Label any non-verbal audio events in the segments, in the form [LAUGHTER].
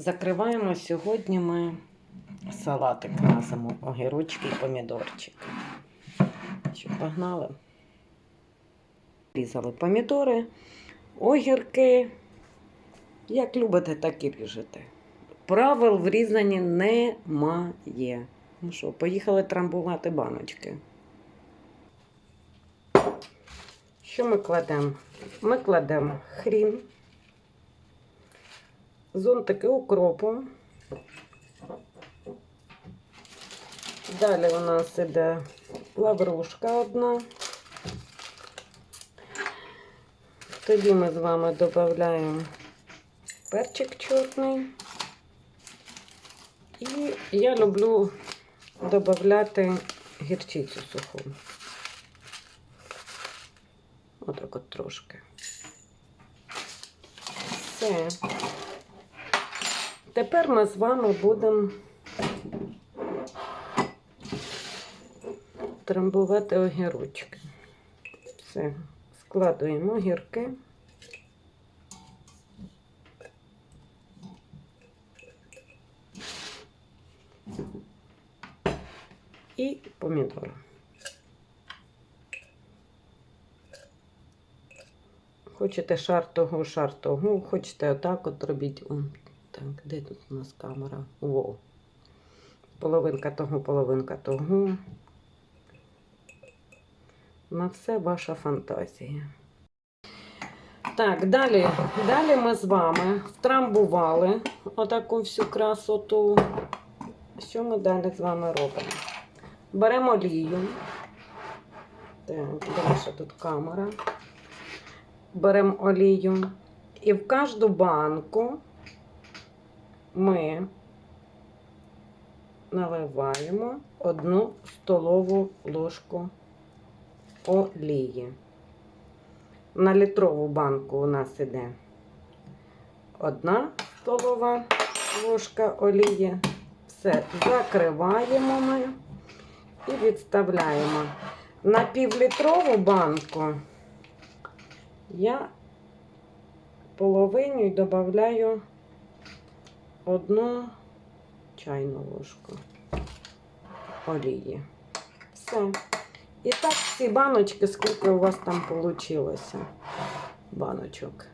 Закриваємо сьогодні ми салатик на огірочки і помідорчик. Що, погнали? Різали помідори, огірки. Як любите, так і ріжете. Правил в різанні немає. Ну що, поїхали трамбувати баночки. Що ми кладемо? Ми кладемо хрін, зонтики укропу. Далі у нас іде лаврушка одна. Тоді ми з вами додаємо перчик чорний. І я люблю додати гірчицю суху. Отак от трошки. Все. Тепер ми з вами будемо трамбувати огірочки. Все. Складуємо огірки. І помідори. Хочете шар того, шар того, хочете отак от робіть. Так, де тут у нас камера? Во. Половинка того, половинка того. На все ваша фантазія. Так, далі, далі ми з вами втрамбували отаку всю красоту. Що ми далі з вами робимо? Беремо олію. Так, ще тут камера. Беремо олію. І в кожну банку ми наливаємо одну столову ложку олії. На літрову банку у нас іде одна столова ложка олії. Все, закриваємо ми і відставляємо. На півлітрову банку я половиню і додаю одну чайну ложку олії. Все. І так всі баночки, скільки у вас там вийшло баночок.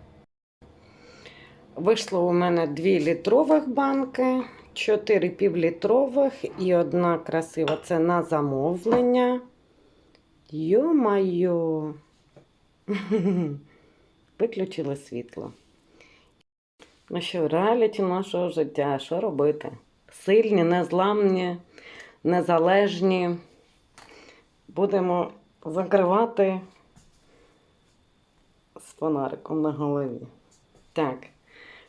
Вийшло у мене 2 літрових банки, 4 півлітрових і одна красива. Це на замовлення. Йо-майо. [LAUGHS] Виключили світло. Ну що, реаліті нашого життя, що робити? Сильні, незламні, незалежні. Будемо закривати з фонариком на голові. Так,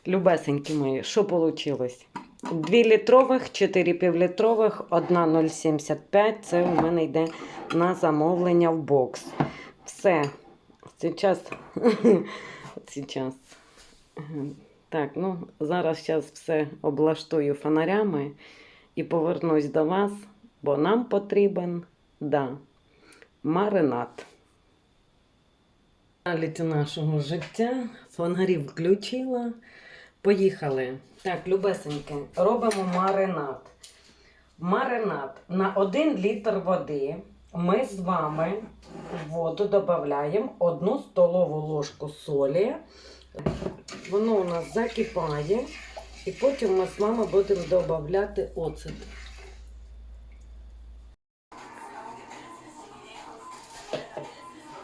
любесенькі мої, що вийшло? 2 літрових, 4 півлітрових, 1 0,75. Це у мене йде на замовлення в бокс. Все. Сейчас. Сейчас. [LAUGHS] Так, ну, зараз зараз все облаштую фонарями і повернусь до вас, бо нам потрібен, да, маринад. Наліті нашого життя. Фонарі включила. Поїхали. Так, любесеньке, робимо маринад. Маринад на 1 літр води ми з вами в воду додаємо 1 столову ложку солі. Воно у нас закипає, і потім ми з вами будемо додавати оцет.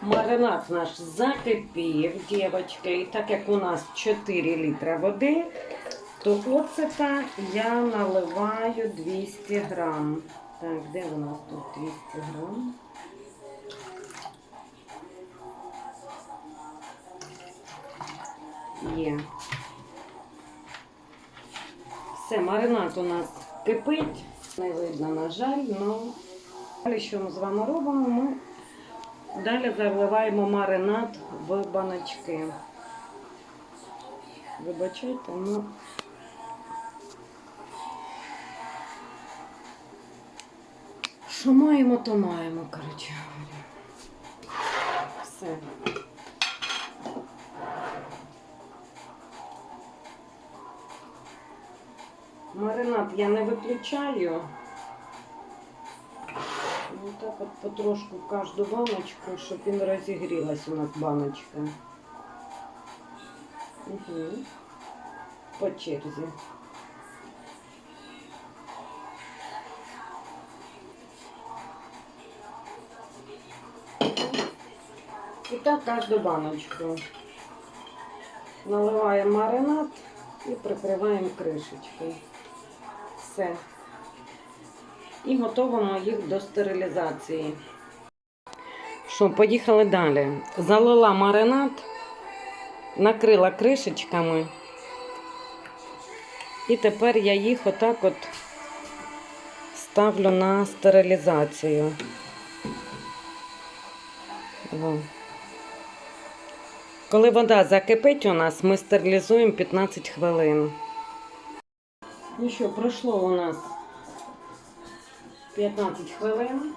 Маринад наш закипів, дівчатки, і так як у нас 4 літра води, то оцета я наливаю 200 грам. Так, де у нас тут 200 грам? Є. Все, маринад у нас кипить. Не видно, на жаль, але далі, що ми з вами робимо, ми далі заливаємо маринад в баночки. Вибачайте, ну. Що маємо, то маємо, коротше. Все. Маринад я не виключаю. Ну так от потрошку в кожну баночку, щоб він розігрілась у нас баночка. Угу. По черзі. І так кожну баночку. Наливаємо маринад і прикриваємо кришечкою. Все. І готуємо їх до стерилізації. Що, поїхали далі. Залила маринад, накрила кришечками. І тепер я їх отак от ставлю на стерилізацію. О. Коли вода закипить у нас, ми стерилізуємо 15 хвилин. Що, пройшло у нас 15 хвилин.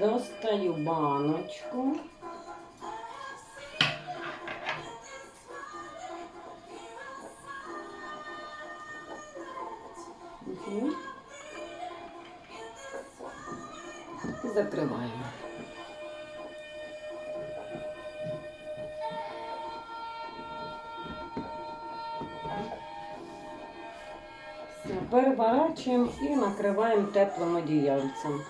Достаю баночку. Угу. І. переворачуємо і накриваємо теплим одіяльцем.